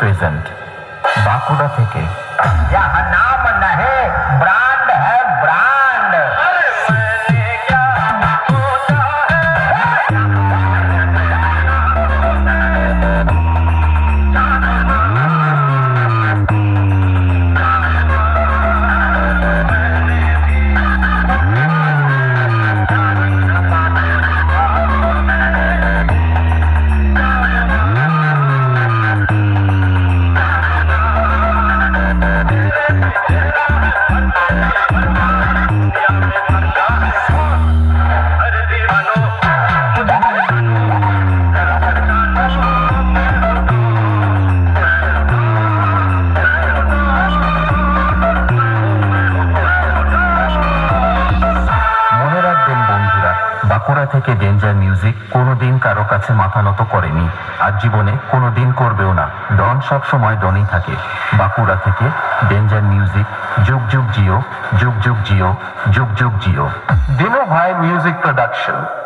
Present Bankura थे के। नाम नहे Thank you. বাঁকুড়া থেকে ডেঞ্জার মিউজিক কোনোদিন কারও কাছে মাথা নত করেনি। আর জীবনে কোনোদিন করবেও না। ডন সব সময় ডনই থাকে। বাঁকুড়া থেকে ডেঞ্জার মিউজিক। যুগ যুগ, জিও। যুগ যুগ, জিও। যুগ যুগ, জিও। দিনু ভাই মিউজিক প্রোডাকশন।